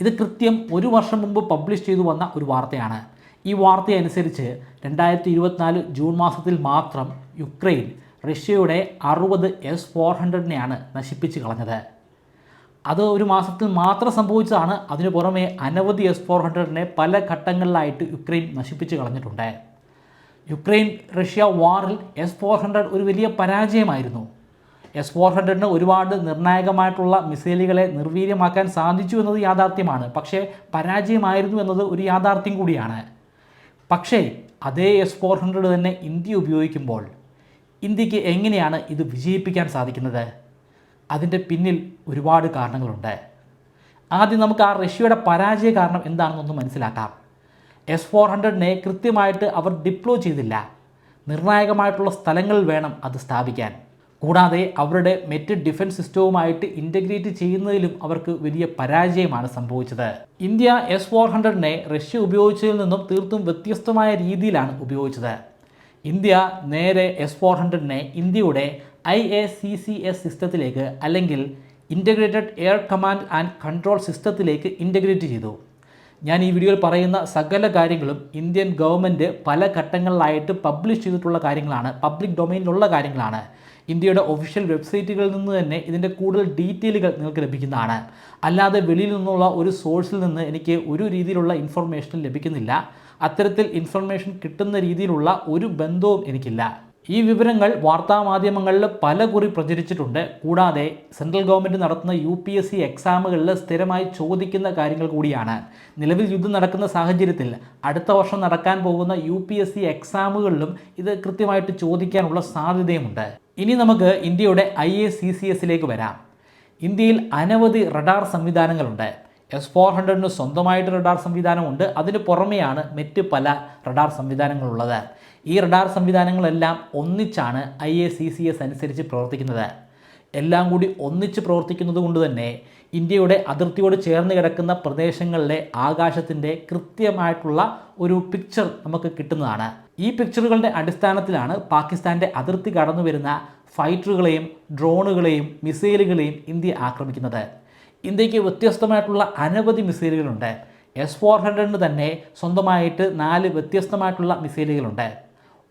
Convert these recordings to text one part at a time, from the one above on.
ഇത് കൃത്യം ഒരു വർഷം മുമ്പ് പബ്ലിഷ് ചെയ്തു വന്ന ഒരു വാർത്തയാണ്. ഈ വാർത്തയനുസരിച്ച് രണ്ടായിരത്തി ഇരുപത്തിനാല് ജൂൺ മാസത്തിൽ മാത്രം യുക്രൈൻ റഷ്യയുടെ അറുപത് എസ് ഫോർ ഹൺഡ്രഡിനെയാണ് നശിപ്പിച്ച് കളഞ്ഞത്. അത് ഒരു മാസത്തിൽ മാത്രം സംഭവിച്ചതാണ്. അതിനു പുറമെ അനവധി എസ് ഫോർ ഹൺഡ്രഡിനെ പല ഘട്ടങ്ങളിലായിട്ട് യുക്രൈൻ നശിപ്പിച്ച് കളഞ്ഞിട്ടുണ്ട്. യുക്രൈൻ റഷ്യ വാറിൽ എസ് ഫോർ ഹൺഡ്രഡ് ഒരു വലിയ പരാജയമായിരുന്നു. എസ് ഫോർ ഹൺഡ്രഡിന് ഒരുപാട് നിർണായകമായിട്ടുള്ള മിസൈലുകളെ നിർവീര്യമാക്കാൻ സാധിച്ചു എന്നത് യാഥാർത്ഥ്യമാണ്. പക്ഷേ പരാജയമായിരുന്നു എന്നത് ഒരു യാഥാർത്ഥ്യം കൂടിയാണ്. പക്ഷേ അതേ എസ് ഫോർ ഹൺഡ്രഡ് തന്നെ ഇന്ത്യ ഉപയോഗിക്കുമ്പോൾ ഇന്ത്യയ്ക്ക് എങ്ങനെയാണ് ഇത് വിജയിപ്പിക്കാൻ സാധിക്കുന്നത്? അതിന്റെ പിന്നിൽ ഒരുപാട് കാരണങ്ങളുണ്ട്. ആദ്യം നമുക്ക് ആ റഷ്യയുടെ പരാജയ കാരണം എന്താണെന്നൊന്ന് മനസ്സിലാക്കാം. എസ് ഫോർ ഹൺഡ്രഡിനെ കൃത്യമായിട്ട് അവർ ഡിപ്ലോ ചെയ്തില്ല. നിർണായകമായിട്ടുള്ള സ്ഥലങ്ങളിൽ വേണം അത് സ്ഥാപിക്കാൻ. കൂടാതെ അവരുടെ മെറ്റ് ഡിഫൻസ് സിസ്റ്റവുമായിട്ട് ഇന്റഗ്രേറ്റ് ചെയ്യുന്നതിലും അവർക്ക് വലിയ പരാജയമാണ് സംഭവിച്ചത്. ഇന്ത്യ എസ് ഫോർ ഹൺഡ്രഡിനെ റഷ്യ ഉപയോഗിച്ചതിൽ നിന്നും തീർത്തും വ്യത്യസ്തമായ രീതിയിലാണ് ഉപയോഗിച്ചത്. ഇന്ത്യ നേരെ എസ് ഫോർ ഹൺഡ്രഡിനെ ഇന്ത്യയുടെ I A C C S സിസ്റ്റത്തിലേക്ക് അല്ലെങ്കിൽ integrated air command and control സിസ്റ്റത്തിലേക്ക് ഇന്റഗ്രേറ്റ് ചെയ്തു. ഞാൻ ഈ വീഡിയോയിൽ പറയുന്ന സകല കാര്യങ്ങളും ഇന്ത്യൻ ഗവൺമെന്റ് പല ഘട്ടങ്ങളിലായിട്ട് പബ്ലിഷ് ചെയ്തിട്ടുള്ള കാര്യങ്ങളാണ്. പബ്ലിക് ഡൊമൈനിലുള്ള കാര്യങ്ങളാണ്. ഇന്ത്യയുടെ ഒഫീഷ്യൽ വെബ്സൈറ്റുകളിൽ നിന്ന് തന്നെ ഇതിന്റെ കൂടുതൽ ഡീറ്റെയിലുകൾ നിങ്ങൾക്ക് ലഭിക്കുന്നതാണ്. അല്ലാതെ വെളിയിൽ നിന്നുള്ള ഒരു സോഴ്സിൽ നിന്ന് എനിക്ക് ഒരു രീതിയിലുള്ള ഇൻഫർമേഷൻ ലഭിക്കുന്നില്ല. അത്തരത്തിൽ ഇൻഫർമേഷൻ കിട്ടുന്ന രീതിയിലുള്ള ഒരു ബന്ധവും എനിക്കില്ല. ഈ വിവരങ്ങൾ വാർത്താമാധ്യമങ്ങളിൽ പല കുറി പ്രചരിച്ചിട്ടുണ്ട്. കൂടാതെ സെൻട്രൽ ഗവൺമെന്റ് നടത്തുന്ന യു പി എസ് സി എക്സാമുകളിൽ സ്ഥിരമായി ചോദിക്കുന്ന കാര്യങ്ങൾ കൂടിയാണ്. നിലവിൽ യുദ്ധം നടക്കുന്ന സാഹചര്യത്തിൽ അടുത്ത വർഷം നടക്കാൻ പോകുന്ന യു പി എസ് സി എക്സാമുകളിലും ഇത് കൃത്യമായിട്ട് ചോദിക്കാനുള്ള സാധ്യതയുമുണ്ട്. ഇനി നമുക്ക് ഇന്ത്യയുടെ ഐ എ സി സി എസിലേക്ക് വരാം. ഇന്ത്യയിൽ അനവധി റഡാർ സംവിധാനങ്ങളുണ്ട്. എസ് ഫോർ ഹൺഡ്രഡിന് സ്വന്തമായിട്ട് റഡാർ സംവിധാനമുണ്ട്. അതിന് പുറമെയാണ് മറ്റ് പല റഡാർ സംവിധാനങ്ങളുള്ളത്. ഈ റഡാർ സംവിധാനങ്ങളെല്ലാം ഒന്നിച്ചാണ് I A C C S അനുസരിച്ച് പ്രവർത്തിക്കുന്നത്. എല്ലാം കൂടി ഒന്നിച്ച് പ്രവർത്തിക്കുന്നത് കൊണ്ട് തന്നെ ഇന്ത്യയുടെ അതിർത്തിയോട് ചേർന്ന് കിടക്കുന്ന പ്രദേശങ്ങളിലെ ആകാശത്തിന്റെ കൃത്യമായിട്ടുള്ള ഒരു പിക്ചർ നമുക്ക് കിട്ടുന്നതാണ്. ഈ പിക്ചറുകളുടെ അടിസ്ഥാനത്തിലാണ് പാകിസ്ഥാന്റെ അതിർത്തി കടന്നു വരുന്ന ഫൈറ്ററുകളെയും ഡ്രോണുകളെയും മിസൈലുകളെയും ഇന്ത്യ ആക്രമിക്കുന്നത്. ഇന്ത്യയ്ക്ക് വ്യത്യസ്തമായിട്ടുള്ള അനവധി മിസൈലുകളുണ്ട് എസ് ഫോർ ഹൺഡ്രഡിന് തന്നെ സ്വന്തമായിട്ട് നാല് വ്യത്യസ്തമായിട്ടുള്ള മിസൈലുകളുണ്ട്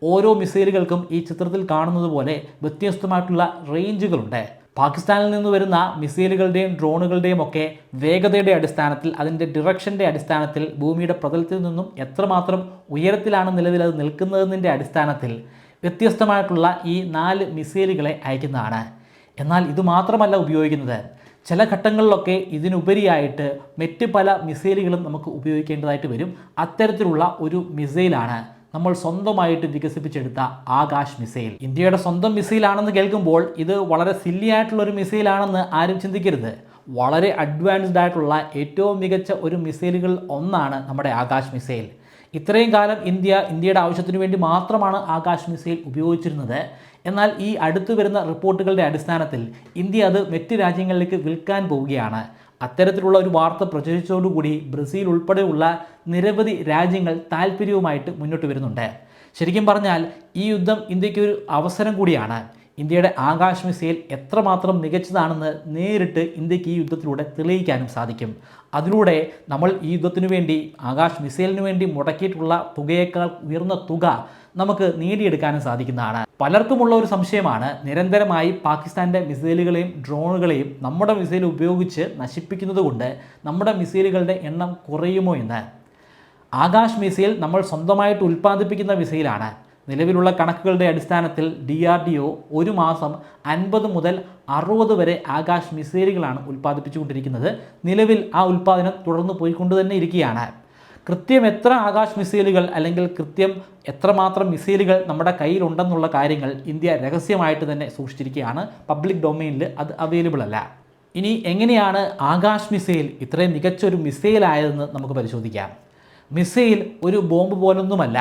ഓരോ മിസൈലുകൾക്കും ഈ ചിത്രത്തിൽ കാണുന്നത് പോലെ വ്യത്യസ്തമായിട്ടുള്ള റേഞ്ചുകളുണ്ട് പാകിസ്ഥാനിൽ നിന്ന് വരുന്ന മിസൈലുകളുടെയും ഡ്രോണുകളുടെയും ഒക്കെ വേഗതയുടെ അടിസ്ഥാനത്തിൽ അതിന്റെ ഡിറക്ഷന്റെ അടിസ്ഥാനത്തിൽ ഭൂമിയുടെ പ്രതലത്തിൽ നിന്നും എത്രമാത്രം ഉയരത്തിലാണ് നിലവിൽ അത് നിൽക്കുന്നതിന്റെ അടിസ്ഥാനത്തിൽ വ്യത്യസ്തമായിട്ടുള്ള ഈ നാല് മിസൈലുകളെ അയക്കുന്നതാണ്. എന്നാൽ ഇത് മാത്രമല്ല ഉപയോഗിക്കുന്നത്. ചില ഘട്ടങ്ങളിലൊക്കെ ഇതിനുപരിയായിട്ട് മറ്റ് പല മിസൈലുകളും നമുക്ക് ഉപയോഗിക്കേണ്ടതായിട്ട് വരും. അത്തരത്തിലുള്ള ഒരു മിസൈലാണ്. നമ്മൾ സ്വന്തമായിട്ട് വികസിപ്പിച്ചെടുത്ത ആകാശ് മിസൈൽ. ഇന്ത്യയുടെ സ്വന്തം മിസൈലാണെന്ന് കേൾക്കുമ്പോൾ ഇത് വളരെ സില്ലി ആയിട്ടുള്ള ഒരു മിസൈലാണെന്ന് ആരും ചിന്തിക്കരുത്. വളരെ അഡ്വാൻസ്ഡ് ആയിട്ടുള്ള ഏറ്റവും മികച്ച ഒരു മിസൈലുകൾ ഒന്നാണ് നമ്മുടെ ആകാശ് മിസൈൽ. ഇത്രയും കാലം ഇന്ത്യ ഇന്ത്യയുടെ ആവശ്യത്തിന് വേണ്ടി മാത്രമാണ് ആകാശ് മിസൈൽ ഉപയോഗിച്ചിരുന്നത്. എന്നാൽ ഈ അടുത്തു വരുന്ന റിപ്പോർട്ടുകളുടെ അടിസ്ഥാനത്തിൽ ഇന്ത്യ അത് മറ്റ് രാജ്യങ്ങളിലേക്ക് വിൽക്കാൻ പോവുകയാണ്. അത്തരത്തിലുള്ള ഒരു വാർത്ത പ്രചരിച്ചതോടുകൂടി ബ്രസീൽ ഉൾപ്പെടെയുള്ള നിരവധി രാജ്യങ്ങൾ താല്പര്യവുമായിട്ട് മുന്നോട്ട് വരുന്നുണ്ട്. ശരിക്കും പറഞ്ഞാൽ ഈ യുദ്ധം ഇന്ത്യയ്ക്ക് ഒരു അവസരം കൂടിയാണ്. ഇന്ത്യയുടെ ആകാശ മിസൈൽ എത്രമാത്രം മികച്ചതാണെന്ന് നേരിട്ട് ഇന്ത്യയ്ക്ക് ഈ യുദ്ധത്തിലൂടെ തെളിയിക്കാനും സാധിക്കും. അതിലൂടെ നമ്മൾ ഈ യുദ്ധത്തിനു വേണ്ടി ആകാശ് മിസൈലിനു വേണ്ടി മുടക്കിയിട്ടുള്ള തുകയേക്കാൾ ഉയർന്ന തുക നമുക്ക് നേടിയെടുക്കാനും സാധിക്കുന്നതാണ്. പലർക്കുമുള്ള ഒരു സംശയമാണ് നിരന്തരമായി പാകിസ്ഥാന്റെ മിസൈലുകളെയും ഡ്രോണുകളെയും നമ്മുടെ മിസൈൽ ഉപയോഗിച്ച് നശിപ്പിക്കുന്നത് കൊണ്ട് നമ്മുടെ മിസൈലുകളുടെ എണ്ണം കുറയുമോ എന്ന്. ആകാശ് മിസൈൽ നമ്മൾ സ്വന്തമായിട്ട് ഉൽപ്പാദിപ്പിക്കുന്ന മിസൈലാണ്. നിലവിലുള്ള കണക്കുകളുടെ അടിസ്ഥാനത്തിൽ ഡി ആർ ഡി ഒ ഒരു മാസം അൻപത് മുതൽ അറുപത് വരെ ആകാശ് മിസൈലുകളാണ് ഉൽപ്പാദിപ്പിച്ചുകൊണ്ടിരിക്കുന്നത്. നിലവിൽ ആ ഉൽപ്പാദനം തുടർന്ന് പോയിക്കൊണ്ട് തന്നെ ഇരിക്കുകയാണ്. കൃത്യം എത്ര ആകാശ് മിസൈലുകൾ അല്ലെങ്കിൽ കൃത്യം എത്രമാത്രം മിസൈലുകൾ നമ്മുടെ കയ്യിലുണ്ടെന്നുള്ള കാര്യങ്ങൾ ഇന്ത്യ രഹസ്യമായിട്ട് തന്നെ സൂക്ഷിച്ചിരിക്കുകയാണ്. പബ്ലിക് ഡൊമൈനിൽ അത് അവൈലബിൾ അല്ല. ഇനി എങ്ങനെയാണ് ആകാശ് മിസൈൽ ഇത്രയും മികച്ച ഒരു മിസൈൽ ആയതെന്ന് നമുക്ക് പരിശോധിക്കാം. മിസൈൽ ഒരു ബോംബ് പോലൊന്നുമല്ല.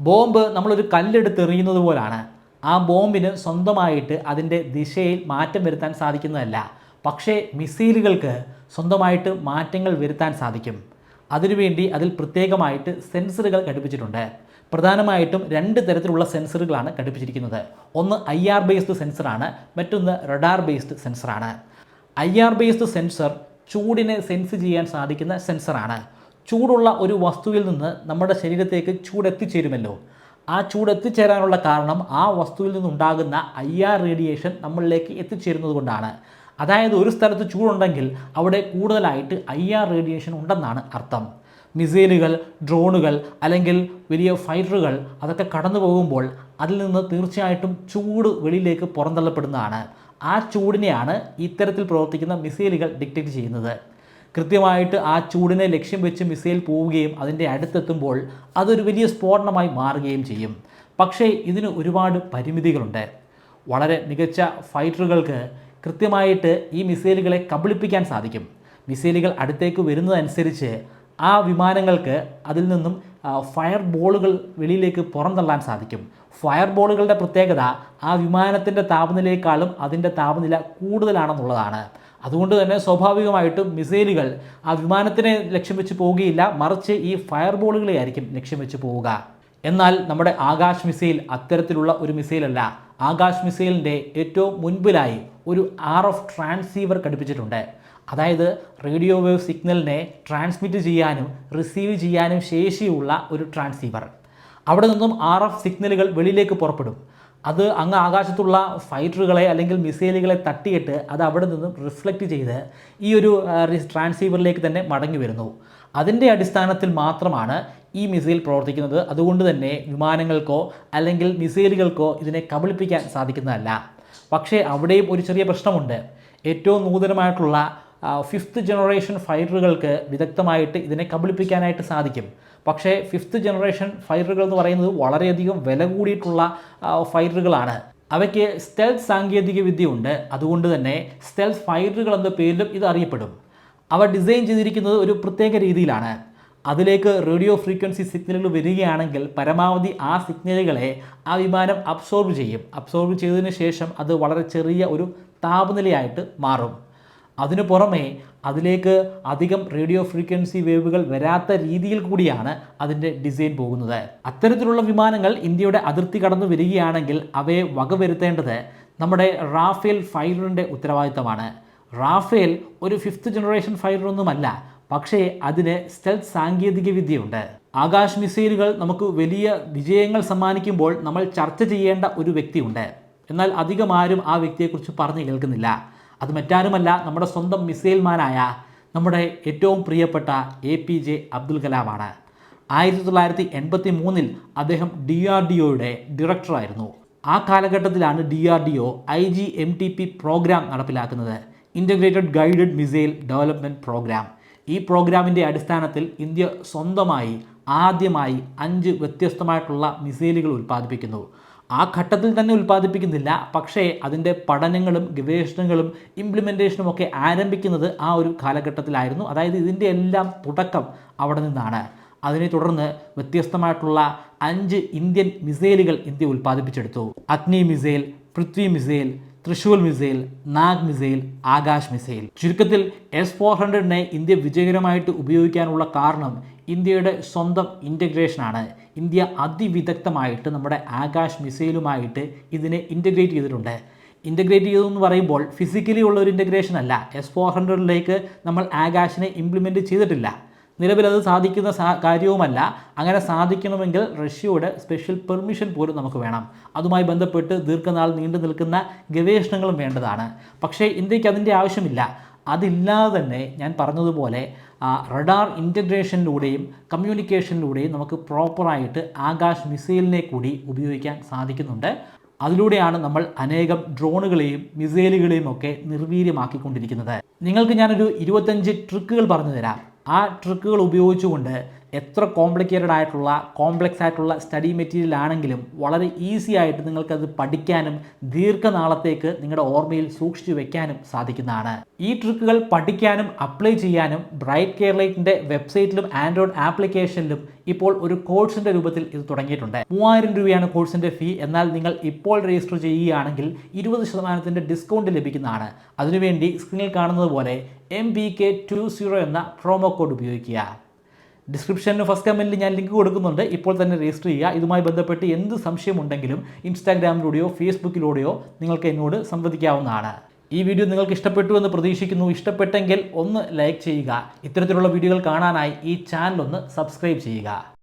ബോംബ് നമ്മളൊരു കല്ലെടുത്ത് എറിയുന്നത് പോലാണ്. ആ ബോംബിന് സ്വന്തമായിട്ട് അതിന്റെ ദിശയിൽ മാറ്റം വരുത്താൻ സാധിക്കുന്നതല്ല. പക്ഷേ മിസൈലുകൾക്ക് സ്വന്തമായിട്ട് മാറ്റങ്ങൾ വരുത്താൻ സാധിക്കും. അതിനുവേണ്ടി അതിൽ പ്രത്യേകമായിട്ട് സെൻസറുകൾ ഘടിപ്പിച്ചിട്ടുണ്ട്. പ്രധാനമായിട്ടും രണ്ട് തരത്തിലുള്ള സെൻസറുകളാണ് ഘടിപ്പിച്ചിരിക്കുന്നത്. ഒന്ന് ഐ ആർ ബേസ്ഡ് സെൻസറാണ് മറ്റൊന്ന് റഡാർ ബേസ്ഡ് സെൻസറാണ്. ഐ ആർ ബേസ്ഡ് സെൻസർ ചൂടിനെ സെൻസ് ചെയ്യാൻ സാധിക്കുന്ന സെൻസറാണ്. ചൂടുള്ള ഒരു വസ്തുവിൽ നിന്ന് നമ്മുടെ ശരീരത്തേക്ക് ചൂട് എത്തിച്ചേരുമല്ലോ ആ ചൂട് എത്തിച്ചേരാനുള്ള കാരണം ആ വസ്തുവിൽ നിന്നുണ്ടാകുന്ന ഐ ആർ റേഡിയേഷൻ നമ്മളിലേക്ക് എത്തിച്ചേരുന്നത് കൊണ്ടാണ് അതായത് ഒരു സ്ഥലത്ത് ചൂടുണ്ടെങ്കിൽ അവിടെ കൂടുതലായിട്ട് ഐ ആർ റേഡിയേഷൻ ഉണ്ടെന്നാണ് അർത്ഥം. മിസൈലുകൾ ഡ്രോണുകൾ അല്ലെങ്കിൽ വലിയ ഫൈറ്ററുകൾ അതൊക്കെ കടന്നു പോകുമ്പോൾ അതിൽ നിന്ന് തീർച്ചയായിട്ടും ചൂട് വെളിയിലേക്ക് പുറന്തള്ളപ്പെടുന്നതാണ്. ആ ചൂടിനെയാണ് ഇത്തരത്തിൽ പ്രവർത്തിക്കുന്ന മിസൈലുകൾ ഡിറ്റക്റ്റ് ചെയ്യുന്നത്. കൃത്യമായിട്ട് ആ ചൂടിനെ ലക്ഷ്യം വെച്ച് മിസൈൽ പോവുകയും അതിന്റെ അടുത്തെത്തുമ്പോൾ അതൊരു വലിയ സ്ഫോടനമായി മാറുകയും ചെയ്യും. പക്ഷേ ഇതിന് ഒരുപാട് പരിമിതികളുണ്ട്. വളരെ മികച്ച ഫൈറ്ററുകൾക്ക് കൃത്യമായിട്ട് ഈ മിസൈലുകളെ കബളിപ്പിക്കാൻ സാധിക്കും. മിസൈലുകൾ അടുത്തേക്ക് വരുന്നതനുസരിച്ച് ആ വിമാനങ്ങൾക്ക് അതിൽ നിന്നും ഫയർ ബോളുകൾ വെളിയിലേക്ക് പുറന്തള്ളാൻ സാധിക്കും. ഫയർ ബോളുകളുടെ പ്രത്യേകത ആ വിമാനത്തിന്റെ താപനിലയേക്കാളും അതിന്റെ താപനില കൂടുതലാണെന്നുള്ളതാണ്. അതുകൊണ്ട് തന്നെ സ്വാഭാവികമായിട്ടും മിസൈലുകൾ ആ വിമാനത്തിനെ ലക്ഷ്യം വെച്ച് പോവുകയില്ല. മറിച്ച് ഈ ഫയർ ബോളുകളെ ആയിരിക്കും ലക്ഷ്യം വെച്ച് പോവുക. എന്നാൽ നമ്മുടെ ആകാശ് മിസൈൽ അത്തരത്തിലുള്ള ഒരു മിസൈലല്ല. ആകാശ് മിസൈലിന്റെ ഏറ്റവും മുൻപിലായി ഒരു ആർ എഫ് ട്രാൻസീവർ ഘടിപ്പിച്ചിട്ടുണ്ട്. അതായത് റേഡിയോ വേവ് സിഗ്നലിനെ ട്രാൻസ്മിറ്റ് ചെയ്യാനും റിസീവ് ചെയ്യാനും ശേഷിയുള്ള ഒരു ട്രാൻസീവർ. അവിടെ നിന്നും ആർ എഫ് സിഗ്നലുകൾ വെളിയിലേക്ക് പുറപ്പെടും. അത് അങ്ങ് ആകാശത്തുള്ള ഫൈറ്ററുകളെ അല്ലെങ്കിൽ മിസൈലുകളെ തട്ടിയിട്ട് അത് അവിടെ നിന്നും റിഫ്ലക്റ്റ് ചെയ്ത് ഈ ഒരു ട്രാൻസീവറിലേക്ക് തന്നെ മടങ്ങി വരുന്നു. അതിന്റെ അടിസ്ഥാനത്തിൽ മാത്രമാണ് ഈ മിസൈൽ പ്രവർത്തിക്കുന്നത്. അതുകൊണ്ട് തന്നെ വിമാനങ്ങൾക്കോ അല്ലെങ്കിൽ മിസൈലുകൾക്കോ ഇതിനെ കബളിപ്പിക്കാൻ സാധിക്കുന്നതല്ല. പക്ഷേ അവിടെയും ഒരു ചെറിയ പ്രശ്നമുണ്ട്. ഏറ്റവും നൂതനമായിട്ടുള്ള ഫിഫ്ത്ത് ജനറേഷൻ ഫൈറ്ററുകൾക്ക് വിദഗ്ധമായിട്ട് ഇതിനെ കബളിപ്പിക്കാനായിട്ട് സാധിക്കും. പക്ഷേ ഫിഫ്ത്ത് ജനറേഷൻ ഫൈറ്ററുകൾ എന്ന് പറയുന്നത് വളരെയധികം വില കൂടിയിട്ടുള്ള ഫൈറ്ററുകളാണ് അവയ്ക്ക് സ്റ്റെൽത്ത് സാങ്കേതിക വിദ്യയുണ്ട്. അതുകൊണ്ട് തന്നെ സ്റ്റെൽത്ത് ഫൈറ്ററുകൾ എന്ന പേരിലും ഇത് അറിയപ്പെടും. അവ ഡിസൈൻ ചെയ്തിരിക്കുന്നത് ഒരു പ്രത്യേക രീതിയിലാണ്. അതിലേക്ക് റേഡിയോ ഫ്രീക്വൻസി സിഗ്നലുകൾ വരികയാണെങ്കിൽ പരമാവധി ആ സിഗ്നലുകളെ ആ വിമാനം അബ്സോർബ് ചെയ്യും. അബ്സോർബ് ചെയ്തതിന് ശേഷം അത് വളരെ ചെറിയ ഒരു താപനിലയായിട്ട് മാറും. അതിനു പുറമേ അതിലേക്ക് അധികം റേഡിയോ ഫ്രീക്വൻസി വേവുകൾ വരാത്ത രീതിയിൽ കൂടിയാണ് അതിന്റെ ഡിസൈൻ പോകുന്നത്. അത്തരത്തിലുള്ള വിമാനങ്ങൾ ഇന്ത്യയുടെ അതിർത്തി കടന്നു വരികയാണെങ്കിൽ അവയെ വകവരുത്തേണ്ടത് നമ്മുടെ റാഫേൽ ഫൈലറിന്റെ ഉത്തരവാദിത്തമാണ്. റാഫേൽ ഒരു ഫിഫ്ത്ത് ജനറേഷൻ ഫൈലറൊന്നുമല്ല പക്ഷേ അതിന് സ്റ്റെൽത്ത് സാങ്കേതിക വിദ്യയുണ്ട്. ആകാശ് മിസൈലുകൾ നമുക്ക് വലിയ വിജയങ്ങൾ സമ്മാനിക്കുമ്പോൾ നമ്മൾ ചർച്ച ചെയ്യേണ്ട ഒരു വ്യക്തിയുണ്ട്. എന്നാൽ അധികം ആരും ആ വ്യക്തിയെക്കുറിച്ച് പറഞ്ഞു കേൾക്കുന്നില്ല. അത് മറ്റാരുമല്ല നമ്മുടെ സ്വന്തം മിസൈൽമാനായ നമ്മുടെ ഏറ്റവും പ്രിയപ്പെട്ട എ പി ജെ അബ്ദുൽ കലാമാണ്. ആയിരത്തി തൊള്ളായിരത്തി എൺപത്തി മൂന്നിൽ അദ്ദേഹം ഡി ആർ ഡി ഒയുടെ ഡയറക്ടറായിരുന്നു ആ കാലഘട്ടത്തിലാണ് D R D O I G M T P programme നടപ്പിലാക്കുന്നത്. Integrated guided missile development programme ഈ പ്രോഗ്രാമിന്റെ അടിസ്ഥാനത്തിൽ ഇന്ത്യ സ്വന്തമായി ആദ്യമായി അഞ്ച് വ്യത്യസ്തമായിട്ടുള്ള മിസൈലുകൾ ഉൽപ്പാദിപ്പിക്കുന്നു. ആ ഘട്ടത്തിൽ തന്നെ ഉൽപ്പാദിപ്പിക്കുന്നില്ല. പക്ഷേ അതിന്റെ പഠനങ്ങളും ഗവേഷണങ്ങളും ഇംപ്ലിമെന്റേഷനും ഒക്കെ ആരംഭിക്കുന്നത് ആ ഒരു കാലഘട്ടത്തിലായിരുന്നു. അതായത് ഇതിന്റെ എല്ലാം തുടക്കം അവിടെ നിന്നാണ്. അതിനെ തുടർന്ന് വ്യത്യസ്തമായിട്ടുള്ള അഞ്ച് ഇന്ത്യൻ മിസൈലുകൾ India ഉൽപ്പാദിപ്പിച്ചെടുത്തു. Agni missile Prithvi missile Trishul missile Nag missile Akash missile. ചുരുക്കത്തിൽ എസ് ഫോർ ഹൺഡ്രഡിനെ ഇന്ത്യ വിജയകരമായിട്ട് ഉപയോഗിക്കാനുള്ള കാരണം ഇന്ത്യയുടെ സ്വന്തം ഇന്റഗ്രേഷനാണ് ഇന്ത്യ അതിവിദഗ്ധമായിട്ട് നമ്മുടെ ആകാശ് മിസൈലുമായിട്ട് ഇതിനെ ഇന്റഗ്രേറ്റ് ചെയ്തിട്ടുണ്ട്. ഇന്റഗ്രേറ്റ് ചെയ്തു എന്ന് പറയുമ്പോൾ ഫിസിക്കലി ഉള്ള ഒരു ഇന്റഗ്രേഷൻ അല്ല. എസ് ഫോർ ഹൺഡ്രഡിലേക്ക് നമ്മൾ ആകാശിനെ ഇംപ്ലിമെന്റ് ചെയ്തിട്ടില്ല. നിലവിലത് സാധിക്കുന്ന സാ കാര്യവുമല്ല. അങ്ങനെ സാധിക്കണമെങ്കിൽ റഷ്യയുടെ സ്പെഷ്യൽ പെർമിഷൻ പോലും നമുക്ക് വേണം. അതുമായി ബന്ധപ്പെട്ട് ദീർഘനാൾ നീണ്ടു നിൽക്കുന്ന ഗവേഷണങ്ങളും വേണ്ടതാണ്. പക്ഷേ ഇന്ത്യയ്ക്ക് അതിന്റെ ആവശ്യമില്ല. അതില്ലാതെ തന്നെ ഞാൻ പറഞ്ഞതുപോലെ റഡാർ ഇന്റഗ്രേഷനിലൂടെയും കമ്മ്യൂണിക്കേഷനിലൂടെയും നമുക്ക് പ്രോപ്പറായിട്ട് ആകാശ് മിസൈലിനെ കൂടി ഉപയോഗിക്കാൻ സാധിക്കുന്നുണ്ട്. അതിലൂടെയാണ് നമ്മൾ അനേകം ഡ്രോണുകളെയും മിസൈലുകളെയും ഒക്കെ നിർവീര്യമാക്കിക്കൊണ്ടിരിക്കുന്നത്. നിങ്ങൾക്ക് ഞാനൊരു ഇരുപത്തഞ്ച് ട്രിക്കുകൾ പറഞ്ഞു തരാം. ആ ട്രിക്കുകൾ ഉപയോഗിച്ചുകൊണ്ട് എത്ര കോംപ്ലിക്കേറ്റഡ് ആയിട്ടുള്ള കോംപ്ലക്സ് ആയിട്ടുള്ള സ്റ്റഡി മെറ്റീരിയൽ ആണെങ്കിലും വളരെ ഈസി ആയിട്ട് നിങ്ങൾക്കത് പഠിക്കാനും ദീർഘനാളത്തേക്ക് നിങ്ങളുടെ ഓർമ്മയിൽ സൂക്ഷിച്ചു വെക്കാനും സാധിക്കുന്നതാണ്. ഈ ട്രിക്കുകൾ പഠിക്കാനും അപ്ലൈ ചെയ്യാനും ബ്രൈറ്റ് കെയർലൈറ്റിന്റെ വെബ്സൈറ്റിലും ആൻഡ്രോയിഡ് ആപ്ലിക്കേഷനിലും ഇപ്പോൾ ഒരു കോഴ്സിന്റെ രൂപത്തിൽ ഇത് തുടങ്ങിയിട്ടുണ്ട്. മൂവായിരം രൂപയാണ് കോഴ്സിന്റെ ഫീ എന്നാൽ നിങ്ങൾ ഇപ്പോൾ രജിസ്റ്റർ ചെയ്യുകയാണെങ്കിൽ ഇരുപത് ശതമാനത്തിന്റെ ഡിസ്കൗണ്ട് ലഭിക്കുന്നതാണ്. അതിനുവേണ്ടി സ്ക്രീനിൽ കാണുന്നത് പോലെ M B K two zero എന്ന പ്രോമോ കോഡ് ഉപയോഗിക്കുക. ഡിസ്ക്രിപ്ഷനിൽ ഫസ്റ്റ് കമന്റിൽ ഞാൻ ലിങ്ക് കൊടുക്കുന്നുണ്ട്. ഇപ്പോൾ തന്നെ രജിസ്റ്റർ ചെയ്യുക. ഇതുമായി ബന്ധപ്പെട്ട് എന്ത് സംശയമുണ്ടെങ്കിലും ഇൻസ്റ്റാഗ്രാമിലൂടെയോ ഫേസ്ബുക്കിലൂടെയോ നിങ്ങൾക്ക് എന്നോട് സംവദിക്കാവുന്നതാണ്. ഈ വീഡിയോ നിങ്ങൾക്ക് ഇഷ്ടപ്പെട്ടു എന്ന് പ്രതീക്ഷിക്കുന്നു. ഇഷ്ടപ്പെട്ടെങ്കിൽ ഒന്ന് ലൈക്ക് ചെയ്യുക. ഇത്തരത്തിലുള്ള വീഡിയോകൾ കാണാനായി ഈ ചാനൽ ഒന്ന് സബ്സ്ക്രൈബ് ചെയ്യുക.